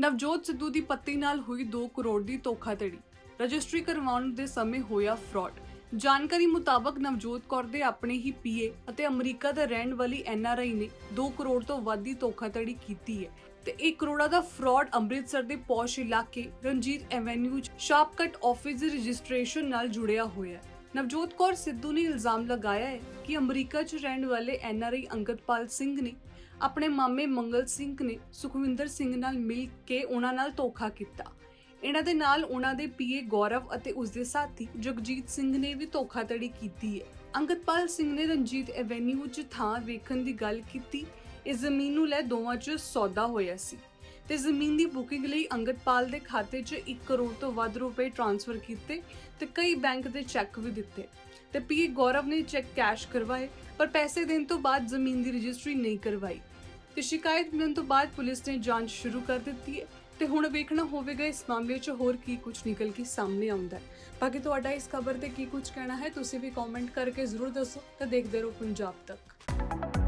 ਨਵਜੋਤ ਸਿੱਧੂ ਦੀ ਪਤੀ ਨਾਲ ਹੋਈ 2 ਕਰੋੜ ਦੀ ਧੋਖਾਧੜੀ। ਰਜਿਸਟਰੀ ਕਰਵਾਉਣ ਦੇ ਸਮੇਂ ਹੋਇਆ ਫਰਾਡ। ਜਾਣਕਾਰੀ ਮੁਤਾਬਕ ਨਵਜੋਤ ਕੌਰ ਦੇ ਆਪਣੇ ਹੀ ਪੀਏ ਅਤੇ ਅਮਰੀਕਾ ਦੇ ਰਹਿਣ ਵਾਲੀ ਐਨਆਰਆਈ ਨੇ 2 ਕਰੋੜ ਤੋਂ ਵੱਧ ਦੀ ਧੋਖਾਧੜੀ ਕੀਤੀ ਹੈ ਤੇ 1 ਕਰੋੜਾ ਦਾ ਫਰਾਡ ਅੰਮ੍ਰਿਤਸਰ ਦੇ ਪੌਸ਼ ਇਲਾਕੇ ਰਣਜੀਤ ਐਵੇਨਿਊ 'ਚ ਸ਼ਾਪਕਟ ਆਫਿਸ ਦੀ ਰਜਿਸਟ੍ਰੇਸ਼ਨ ਨਾਲ ਜੁੜਿਆ ਹੋਇਆ ਹੈ। ਨਵਜੋਤ ਕੌਰ ਸਿੱਧੂ ਨੇ ਇਲਜ਼ਾਮ ਲਗਾਇਆ ਹੈ ਕਿ ਅਮਰੀਕਾ 'ਚ ਰਹਿਣ ਵਾਲੇ ਐਨਆਰਆਈ ਅੰਗਦਪਾਲ ਸਿੰਘ ਨੇ ਆਪਣੇ ਮਾਮੇ ਮੰਗਲ ਸਿੰਘ ਨੇ ਸੁਖਵਿੰਦਰ ਸਿੰਘ ਨਾਲ ਮਿਲ ਕੇ ਉਹਨਾਂ ਨਾਲ ਧੋਖਾ ਕੀਤਾ। ਇਹਨਾਂ ਦੇ ਨਾਲ ਉਹਨਾਂ ਦੇ ਪੀਏ ਗੌਰਵ ਅਤੇ ਉਸ ਦੇ ਸਾਥੀ ਜਗਜੀਤ ਸਿੰਘ ਨੇ ਵੀ ਧੋਖਾਧੜੀ ਕੀਤੀ ਹੈ। ਅੰਗਦਪਾਲ ਸਿੰਘ ਨੇ ਰਣਜੀਤ ਐਵੇਨਿਊ 'ਚ ਥਾਂ ਵੇਖਣ ਦੀ ਗੱਲ ਕੀਤੀ। ਇਸ ਜ਼ਮੀਨ ਨੂੰ ਲੈ ਦੋਵਾਂ 'ਚ ਸੌਦਾ ਹੋਇਆ ਸੀ। ਤੇ ਜ਼ਮੀਨ ਦੀ ਬੁਕਿੰਗ ਲਈ ਅੰਗਦਪਾਲ ਦੇ ਖਾਤੇ 'ਚ 1 ਕਰੋੜ ਤੋਂ ਵੱਧ ਰੁਪਏ ਟ੍ਰਾਂਸਫਰ ਕੀਤੇ ਤੇ ਕਈ ਬੈਂਕ ਦੇ ਚੈੱਕ ਵੀ ਦਿੱਤੇ। ਤੇ ਪੀਏ ਗੌਰਵ ਨੇ ਚੈੱਕ ਕੈਸ਼ ਕਰਵਾਏ, ਪਰ ਪੈਸੇ ਦੇਣ ਤੋਂ ਬਾਅਦ ਜ਼ਮੀਨ ਦੀ ਰਜਿਸਟਰੀ ਨਹੀਂ ਕਰਵਾਈ। ਤੇ ਸ਼ਿਕਾਇਤ ਮਿਲਣ ਤੋਂ ਬਾਅਦ ਪੁਲਿਸ ਨੇ ਜਾਂਚ ਸ਼ੁਰੂ ਕਰ ਦਿੱਤੀ ਹੈ। ਤੇ ਹੁਣ ਵੇਖਣਾ ਹੋਵੇਗਾ ਇਸ ਮਾਮਲੇ 'ਚ ਹੋਰ ਕੀ ਕੁਝ ਨਿਕਲ ਕੇ ਸਾਹਮਣੇ ਆਉਂਦਾ ਹੈ। ਬਾਕੀ ਤੁਹਾਡਾ ਇਸ ਖਬਰ ਤੇ ਕੀ ਕੁਝ ਕਹਿਣਾ ਹੈ, ਤੁਸੀਂ ਵੀ ਕਮੈਂਟ ਕਰਕੇ ਜ਼ਰੂਰ ਦੱਸੋ ਤੇ ਦੇਖਦੇ ਰਹੋ ਪੰਜਾਬ ਤੱਕ।